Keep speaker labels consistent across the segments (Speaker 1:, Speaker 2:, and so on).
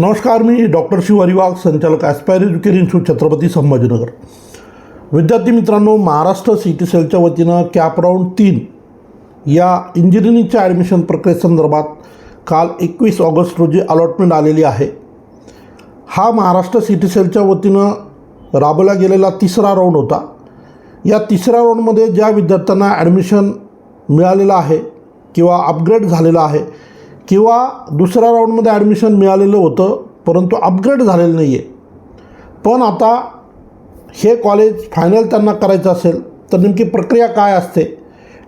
Speaker 1: नमस्कार मी डॉक्टर शिव हरिवाग संचालक aspire educare institute Chhatrapati Sambhajinagar. विद्यार्थी मित्रांनो महाराष्ट्र सिटी सेलच्या वतीनं कॅप राऊंड तीन या इंजिनिअरिंगच्या ॲडमिशन प्रक्रियेसंदर्भात काल एकवीस ऑगस्ट रोजी अलॉटमेंट आलेली आहे. हा महाराष्ट्र सिटी सेलच्या वतीनं राबवला गेलेला तिसरा राऊंड होता. या तिसऱ्या राऊंडमध्ये ज्या विद्यार्थ्यांना ॲडमिशन मिळालेलं आहे किंवा अपग्रेड झालेलं आहे किंवा दुसऱ्या राऊंडमध्ये ॲडमिशन मिळालेलं होतं परंतु अपग्रेड झालेलं नाही आहे पण आता हे कॉलेज फायनल त्यांना करायचं असेल तर नेमकी प्रक्रिया काय असते?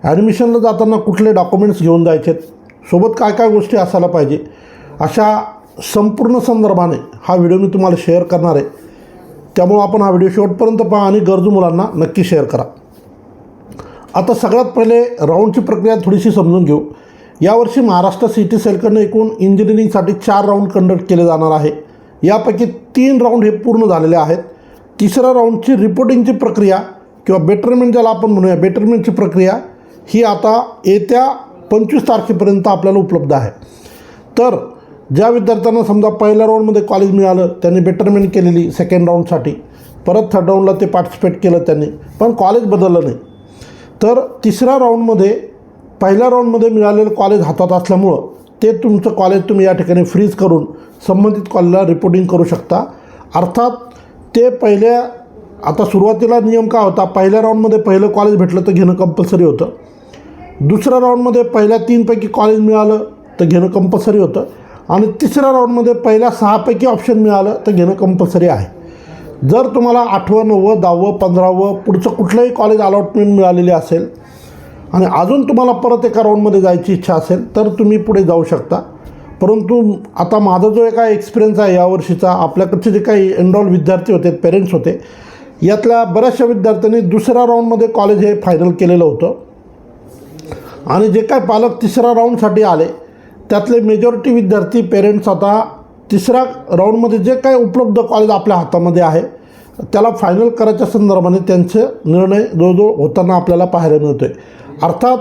Speaker 1: ॲडमिशनला जाताना कुठले डॉक्युमेंट्स घेऊन जायचे सोबत काय काय गोष्टी असायला पाहिजे? अशा संपूर्ण संदर्भाने हा व्हिडिओ मी तुम्हाला शेअर करणार आहे. त्यामुळं आपण हा व्हिडिओ शेवटपर्यंत पहा आणि गरजू मुलांना नक्की शेअर करा. आता सगळ्यात पहिले राऊंडची प्रक्रिया थोडीशी समजून घेऊ. यावर्षी महाराष्ट्र सिटी सेलकडनं एकूण इंजिनिअरिंगसाठी चार राऊंड कंडक्ट केले जाणार आहे. यापैकी तीन राऊंड हे पूर्ण झालेले आहेत. तिसऱ्या राऊंडची रिपोर्टिंगची प्रक्रिया किंवा बेटरमेंट ज्याला आपण म्हणूया बेटरमेंटची प्रक्रिया ही आता येत्या पंचवीस तारखेपर्यंत आपल्याला उपलब्ध आहे. तर ज्या विद्यार्थ्यांना समजा पहिल्या राऊंडमध्ये कॉलेज मिळालं त्यांनी बेटरमेंट केलेली सेकंड राऊंडसाठी परत थर्ड राऊंडला ते पार्टिसिपेट केलं त्यांनी पण कॉलेज बदललं नाही. तर तिसऱ्या राऊंडमध्ये पहिल्या राऊंडमध्ये मिळालेलं कॉलेज हातात असल्यामुळं ते तुमचं कॉलेज तुम्ही या ठिकाणी फ्रीज करून संबंधित कॉलेजला रिपोर्टिंग करू शकता. अर्थात ते पहिल्या आता सुरुवातीला नियम काय होता? पहिल्या राऊंडमध्ये पहिलं कॉलेज भेटलं तर घेणं कंपल्सरी होतं. दुसऱ्या राऊंडमध्ये पहिल्या तीनपैकी कॉलेज मिळालं तर घेणं कंपल्सरी होतं. आणि तिसऱ्या राऊंडमध्ये पहिल्या सहापैकी ऑप्शन मिळालं तर घेणं कंपल्सरी आहे. जर तुम्हाला आठवं नववं दहावं पंधरावं पुढचं कुठलंही कॉलेज अलॉटमेंट मिळालेली असेल आणि अजून तुम्हाला परत एका राऊंडमध्ये जायची इच्छा असेल तर तुम्ही पुढे जाऊ शकता. परंतु आता माझा जो एका एक्सपिरियन्स आहे यावर्षीचा आपल्याकडचे जे काही एनरॉल विद्यार्थी होते पेरेंट्स होते यातल्या बऱ्याचशा विद्यार्थ्यांनी दुसऱ्या राऊंडमध्ये कॉलेज हे फायनल केलेलं होतं. आणि जे काय पालक तिसऱ्या राऊंडसाठी आले त्यातले मेजॉरिटी विद्यार्थी पेरेंट्स आता तिसऱ्या राऊंडमध्ये जे काय उपलब्ध कॉलेज आपल्या हातामध्ये आहे त्याला फायनल करायच्या संदर्भाने त्यांचे निर्णय जवळजवळ होताना आपल्याला पाहायला मिळतो आहे अर्थात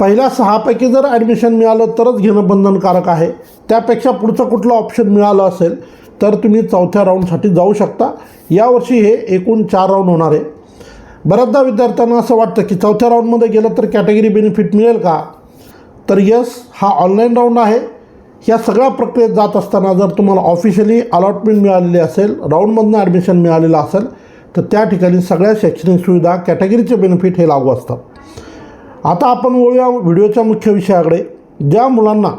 Speaker 1: पहिल्या सहापैकी जर ॲडमिशन मिळालं तरच घेणं बंधनकारक आहे. त्यापेक्षा पुढचं कुठलं ऑप्शन मिळालं असेल तर तुम्ही चौथ्या राऊंडसाठी जाऊ शकता. यावर्षी हे एकूण चार राऊंड होणार आहे. बऱ्याचदा विद्यार्थ्यांना असं वाटतं की चौथ्या राऊंडमध्ये गेलं तर कॅटेगरी बेनिफिट मिळेल का? तर यस हा ऑनलाईन राऊंड आहे. या सगळ्या प्रक्रियेत जात असताना जर तुम्हाला ऑफिशियली अलॉटमेंट मिळालेली असेल राऊंडमधनं ॲडमिशन मिळालेलं असेल तर त्या ठिकाणी सगळ्या शैक्षणिक सुविधा कॅटेगरीचे बेनिफिट हे लागू असतात. आता आपण वळूया व्हिडिओच्या मुख्य विषयाकडे. ज्या मुलांना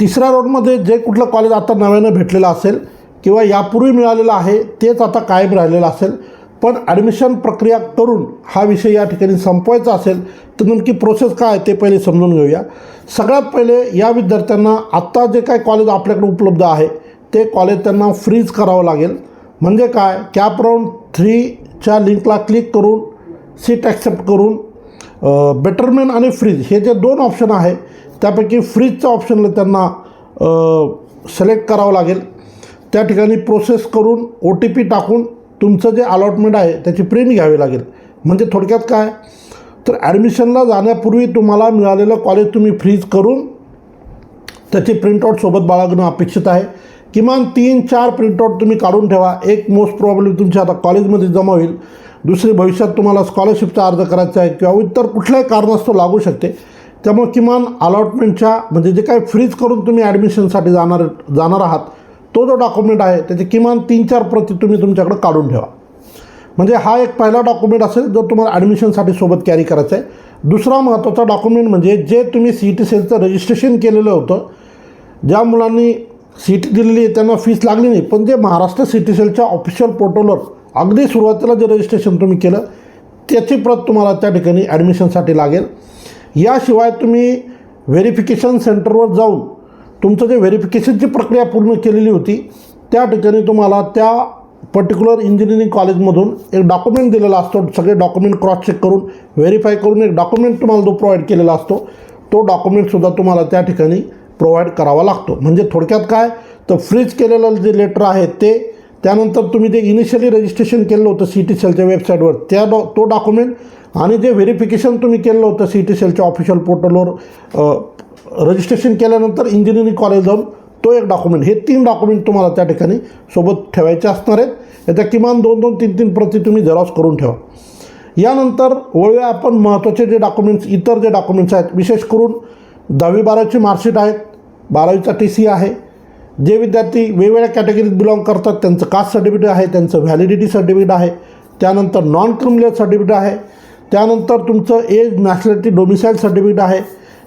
Speaker 1: तिसऱ्या रोडमध्ये जे कुठलं कॉलेज आता नव्यानं भेटलेलं असेल किंवा यापूर्वी मिळालेलं आहे तेच आता कायम राहिलेलं असेल. पण ॲडमिशन प्रक्रिया करून हा विषय या ठिकाणी संपवायचा असेल तर नेमकी प्रोसेस काय आहे ते पहिले समजून घेऊया. सगळ्यात पहिले या विद्यार्थ्यांना आत्ता जे काय कॉलेज आपल्याकडे उपलब्ध आहे ते कॉलेज त्यांना फ्रीज करावं लागेल. म्हणजे काय? कॅप राऊंड थ्रीच्या लिंकला क्लिक करून सीट ॲक्सेप्ट करून बेटरमॅन आणि फ्रीज हे जे दोन ऑप्शन आहे त्यापैकी फ्रीजचा ऑप्शनला त्यांना सिलेक्ट करावं लागेल. त्या ठिकाणी प्रोसेस करून ओ टी पी टाकून तुमचं जे अलॉटमेंट आहे त्याची प्रिंट घ्यावी लागेल. म्हणजे थोडक्यात काय? तर ॲडमिशनला जाण्यापूर्वी तुम्हाला मिळालेलं कॉलेज तुम्ही फ्रीज करून त्याची प्रिंटआउट सोबत बाळगणं अपेक्षित आहे. किमान तीन चार प्रिंटआउट तुम्ही काढून ठेवा. एक मोस्ट प्रॉब्लेम तुमच्या आता कॉलेजमध्ये जमा होईल. दुसरी भविष्यात तुम्हाला स्कॉलरशिपचा अर्ज करायचा आहे किंवा इतर कुठल्याही कारणास्तव लागू शकते. त्यामुळे किमान अलॉटमेंटच्या म्हणजे जे काही फ्रीज करून तुम्ही ॲडमिशनसाठी जाणार जाणार आहात तो जो डॉक्युमेंट आहे त्याचे किमान तीन चार प्रती तुम्ही तुमच्याकडे काढून ठेवा. म्हणजे हा एक पहिला डॉक्युमेंट असेल जो तुम्हाला ॲडमिशनसाठी सोबत कॅरी करायचा आहे. दुसरा महत्त्वाचा डॉक्युमेंट म्हणजे जे तुम्ही सी टी सेलचं रजिस्ट्रेशन केलेलं होतं ज्या मुलांनी सी टी दिलेली आहे त्यांना फीस लागली नाही पण जे महाराष्ट्र सी टी सेलच्या ऑफिशियल पोर्टलवर अगदी सुरुवातीला जे रजिस्ट्रेशन तुम्ही केलं त्याची प्रत तुम्हाला त्या ठिकाणी ॲडमिशनसाठी लागेल. याशिवाय तुम्ही व्हेरिफिकेशन सेंटरवर जाऊन तुमचं जे व्हेरिफिकेशनची प्रक्रिया पूर्ण केलेली होती त्या ठिकाणी तुम्हाला त्या पर्टिक्युलर इंजिनिअरिंग कॉलेजमधून एक डॉक्युमेंट दिलेला असतो. सगळे डॉक्युमेंट क्रॉस चेक करून व्हेरीफाय करून एक डॉक्युमेंट तुम्हाला जो प्रोव्हाइड केलेला असतो. तो डॉक्युमेंटसुद्धा तुम्हाला त्या ठिकाणी प्रोव्हाइड करावा लागतो. म्हणजे थोडक्यात काय? तर फ्रीज केलेलं जे लेटर आहे ते त्यानंतर तुम्ही जे इनिशियली रजिस्ट्रेशन केलं होतं सी टी सेलच्या वेबसाईटवर त्या डॉ तो डॉक्युमेंट आणि जे व्हेरिफिकेशन तुम्ही केलं होतं सी टी सेलच्या ऑफिशियल पोर्टलवर रजिस्ट्रेशन केल्यानंतर इंजिनिअरिंग कॉलेज जाऊन तो एक डॉक्युमेंट हे तीन डॉक्युमेंट तुम्हाला त्या ठिकाणी सोबत ठेवायचे असणार आहेत. याच्या किमान दोन दोन तीन तीन प्रती तुम्ही झेरॉक्स करून ठेवा. यानंतर वळूया आपण महत्त्वाचे जे डॉक्युमेंट्स इतर जे डॉक्युमेंट्स आहेत विशेष करून दहावी बारावीची मार्कशीट आहेत बारावीचा टी सी आहे जे विद्यार्थी वेगवेगळ्या कॅटेगरीत बिलॉंग करतात त्यांचं कास्ट सर्टिफिकेट आहे त्यांचं व्हॅलिडिटी सर्टिफिकेट आहे त्यानंतर नॉन क्रिमिनल सर्टिफिकेट आहे त्यानंतर तुमचं एज नॅशनॅलिटी डोमिसाईल सर्टिफिकेट आहे.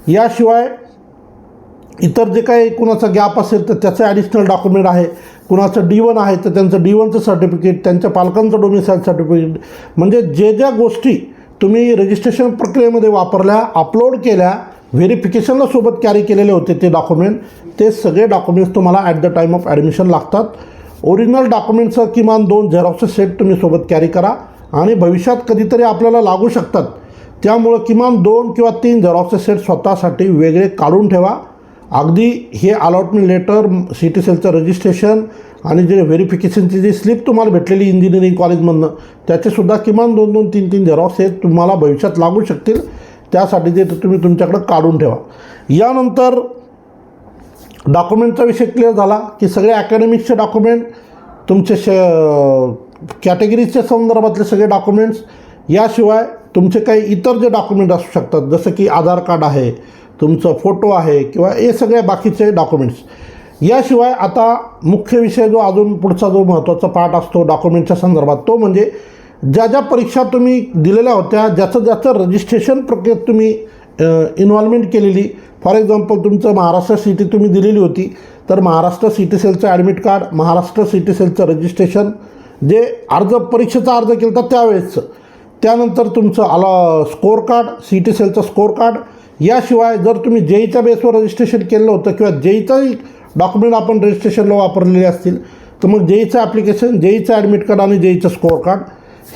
Speaker 1: याशिवाय इतर जे काही कुणाचा गॅप असेल तर त्याचं ॲडिशनल डॉक्युमेंट आहे. कुणाचं डी वन आहे तर त्यांचं डी वनचं सर्टिफिकेट त्यांच्या पालकांचं डोमिसाईल सर्टिफिकेट म्हणजे जे ज्या गोष्टी तुम्ही रजिस्ट्रेशन प्रक्रियेमध्ये वापरल्या अपलोड केल्या व्हेरिफिकेशनला सोबत कॅरी केलेले होते ते डॉक्युमेंट ते सगळे डॉक्युमेंट्स तुम्हाला at the time of admission लागतात. ओरिजिनल डॉक्युमेंटचं किमान दोन झेरॉक्सचे सेट तुम्ही सोबत कॅरी करा. आणि भविष्यात कधीतरी आपल्याला लागू शकतात. त्यामुळं किमान दोन किंवा तीन झेरॉक्सचे सेट स्वतःसाठी वेगळे काढून ठेवा. अगदी हे अलॉटमेंट लेटर सी टी सेलचं रजिस्ट्रेशन आणि जे व्हेरिफिकेशनची जी स्लिप तुम्हाला भेटलेली इंजिनिअरिंग कॉलेजमधनं त्याचेसुद्धा किमान दोन दोन तीन तीन झेरॉक्स हे तुम्हाला भविष्यात लागू शकतील. त्यासाठी ते तुम्ही तुमच्याकडं काढून ठेवा. यानंतर डॉक्युमेंटचा विषय क्लिअर झाला की सगळे अकॅडमिक्सचे डॉक्युमेंट तुमचे श कॅटेगरीजच्या संदर्भातले सगळे डॉक्युमेंट्स याशिवाय तुमचे काही इतर जे डॉक्युमेंट असू शकतात जसं की आधार कार्ड आहे तुमचं फोटो आहे किंवा हे सगळे बाकीचे डॉक्युमेंट्स याशिवाय आता मुख्य विषय जो अजून पुढचा जो महत्त्वाचा पार्ट असतो डॉक्युमेंटच्या संदर्भात तो म्हणजे ज्या ज्या परीक्षा तुम्ही दिलेल्या होत्या ज्याचं ज्याचं रजिस्ट्रेशन प्रक्रियेत तुम्ही इन्व्हॉल्वमेंट केलेली. फॉर एक्झाम्पल तुमचं महाराष्ट्र सी टी तुम्ही दिलेली होती तर Maharashtra C T सेलचं admit card Maharashtra C T सेलचं registration जे अर्ज परीक्षेचा अर्ज केला होता त्यावेळेसचं त्यानंतर तुमचं आला स्कोअर कार्ड सी टी सेलचं स्कोअर कार्ड याशिवाय जर तुम्ही जेईच्या बेसवर रजिस्ट्रेशन केलं होतं किंवा जेईचाही डॉक्युमेंट आपण रजिस्ट्रेशनला वापरलेले असतील तर मग जेईचं ॲप्लिकेशन जेईचं ॲडमिट कार्ड आणि जेईचं स्कोअर कार्ड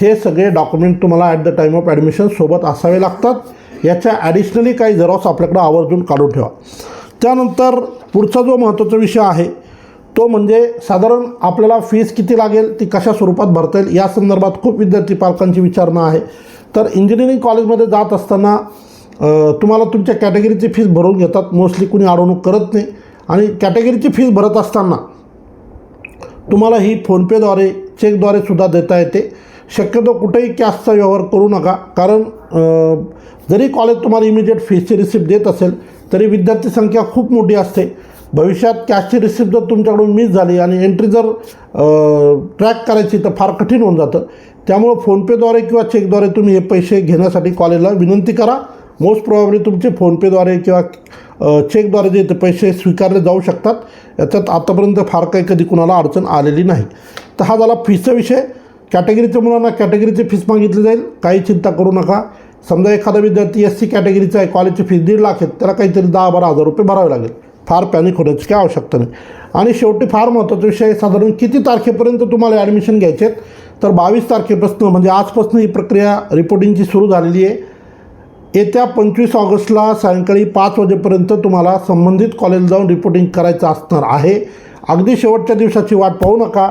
Speaker 1: हे सगळे डॉक्युमेंट तुम्हाला at the time of admission सोबत असावे लागतात. याच्या ॲडिशनली काही झेरॉक्स आपल्याकडं आवर्जून काढून ठेवा. त्यानंतर पुढचा जो महत्त्वाचा विषय आहे तो म्हणजे साधारण आपल्याला फीस किती लागेल ती कशा स्वरूपात भरता येईल या संदर्भात खूप विद्यार्थी पालकांची विचारणा आहे. तर इंजिनिअरिंग कॉलेजमध्ये जात असताना तुम्हाला तुमच्या कॅटेगरीची फीस भरून घेतात. मोस्टली कुणी अडवणूक करत नाही. आणि कॅटेगरीची फीस भरत असताना तुम्हाला ही फोनपेद्वारे चेकद्वारे सुद्धा देता येते. शक्यतो कुठेही कॅशचा व्यवहार करू नका. कारण जरी कॉलेज तुम्हाला इमिजिएट फीसची रिसिप्ट देत असेल तरी विद्यार्थी संख्या खूप मोठी असते. भविष्यात कॅशची रिसिप्ट जर तुमच्याकडून मिस झाली आणि एंट्री जर ट्रॅक करायची तर फार कठीण होऊन जातं. त्यामुळं फोनपेद्वारे किंवा चेकद्वारे तुम्ही हे पैसे घेण्यासाठी कॉलेजला विनंती करा. मोस्ट प्रॉब्ली तुमचे फोनपेद्वारे किंवा चेकद्वारे जे ते पैसे स्वीकारले जाऊ शकतात. याच्यात आतापर्यंत फार काही कधी कुणाला अडचण आलेली नाही. तर हा झाला फीचा विषय. कॅटेगरीच्या मुलांना कॅटेगरीची फीस मागितली जाईल. काही चिंता करू नका. समजा एखादा विद्यार्थी एस सी कॅटेगरीचा आहे कॉलेजची फीस दीड लाख आहे त्याला काहीतरी दहा बारा हजार रुपये भरावे लागेल. फार पॅनिक होण्याची काय आवश्यकता नाही. आणि शेवटी फार महत्त्वाचा विषय साधारण किती तारखेपर्यंत तुम्हाला ॲडमिशन घ्यायचे आहेत? तर बावीस तारखेपासून म्हणजे आजपासून ही प्रक्रिया रिपोर्टिंगची सुरू झालेली आहे. येत्या पंचवीस ऑगस्टला सायंकाळी पाच वाजेपर्यंत तुम्हाला संबंधित कॉलेज जाऊन रिपोर्टिंग करायचं असणार आहे. अगदी शेवटच्या दिवसाची वाट पाहू नका.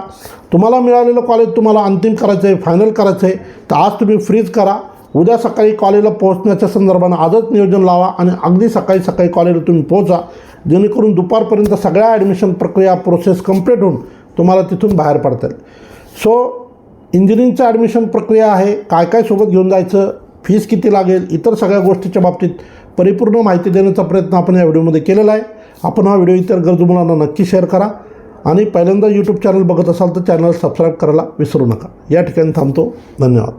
Speaker 1: तुम्हाला मिळालेलं कॉलेज तुम्हाला अंतिम करायचं आहे फायनल करायचं आहे तर आज तुम्ही फ्रीज करा. उद्या सकाळी कॉलेजला पोहोचण्याच्या संदर्भानं आजच नियोजन लावा आणि अगदी सकाळी सकाळी कॉलेजला तुम्ही पोहोचा. जेणेकरून दुपारपर्यंत सगळ्या ॲडमिशन प्रक्रिया प्रोसेस कंप्लीट होऊन तुम्हाला तिथून बाहेर पडता येईल सो इंजिनिअरिंगचं ॲडमिशन प्रक्रिया आहे. काय काय सोबत घेऊन जायचं? फीस किती लागेल? इतर सगळ्या गोष्टीच्या बाबतीत परिपूर्ण माहिती देण्याचा प्रयत्न आपण या व्हिडिओमध्ये केलेला आहे. आपण हा व्हिडिओ इतर गरजू मुलांना नक्की शेअर करा. आणि पहिल्यांदा यूट्यूब चॅनल बघत असाल तर चॅनल सबस्क्राईब करायला विसरू नका. या ठिकाणी थांबतो. धन्यवाद.